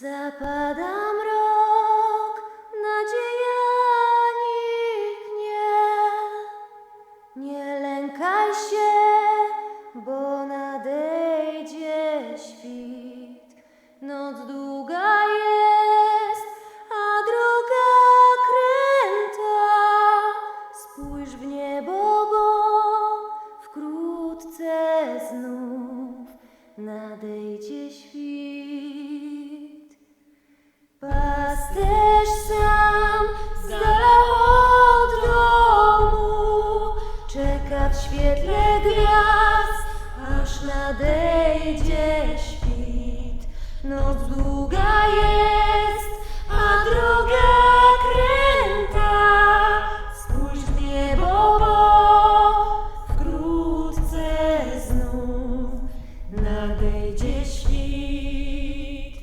Zapada mrok, nadzieja niknie. Nie lękaj się, bo nadejdzie świt. Noc długa jest, a droga kręta. Spójrz w niebo, bo wkrótce znów nadejdzie czeka w świetle gwiazd, aż nadejdzie świt. Noc długa jest, a droga kręta. Spójrz w niebo, bo wkrótce znów nadejdzie świt.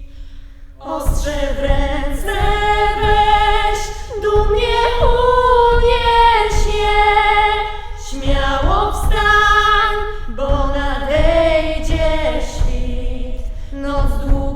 Ostrze wreszcie. Nós duas.